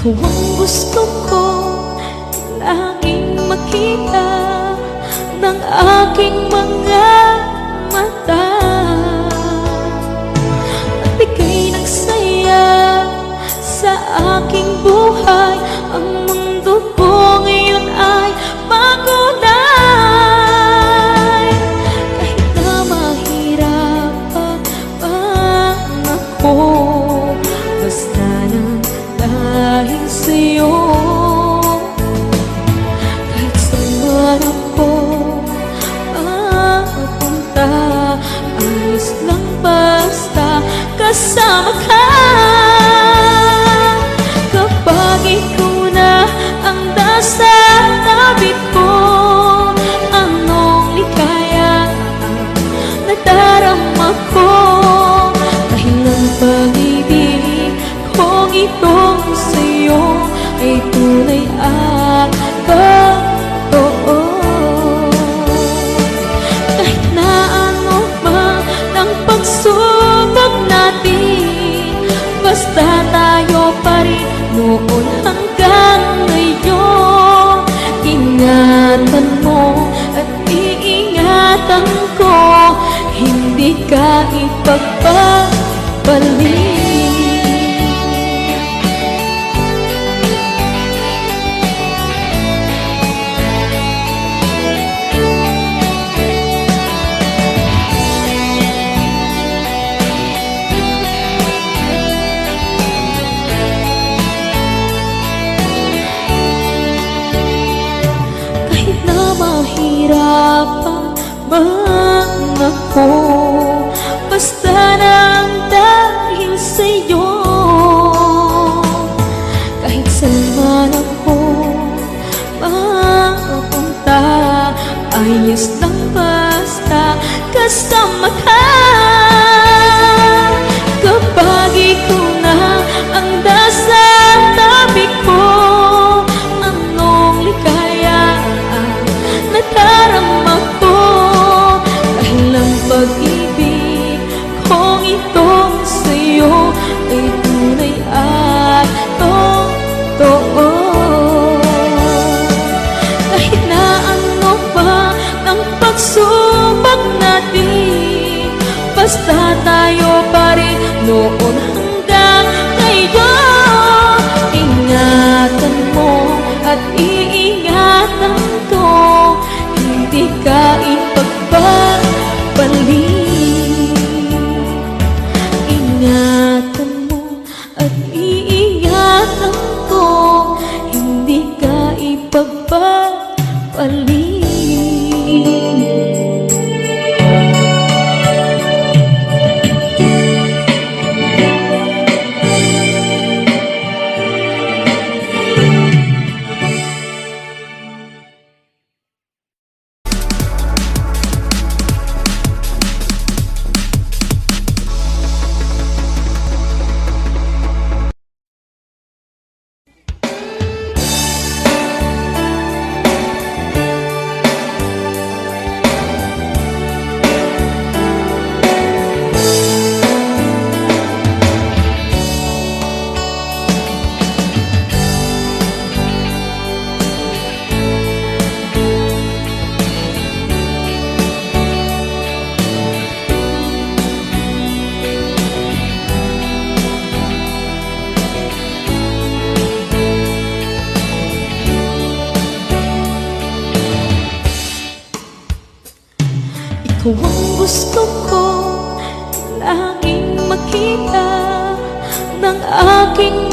Ikaw ang gusto ko Laging makita Ng aking mga mata nadarama ko Dahil ang pag-ibig kong itong sa'yo Ay tunay at totoo. Kahit na ano man ang pagsubok natin Basta tayo pa rin noon man ako. Basta nang dahil sa'yo Kahit saan man ako mapunta Ayos lang basta kasama ka. Kapag ikaw na ang nasa tabi ko pagsubok natin. Basta tayo pa rin noon hanggang ngayon. Ingatan mo at iingatan ko. Hindi ka ipagpapalik Ingatan mo at iingatan ko. Hindi ka ipagpapalik Ikaw ang gusto ko Laging makita Ng aking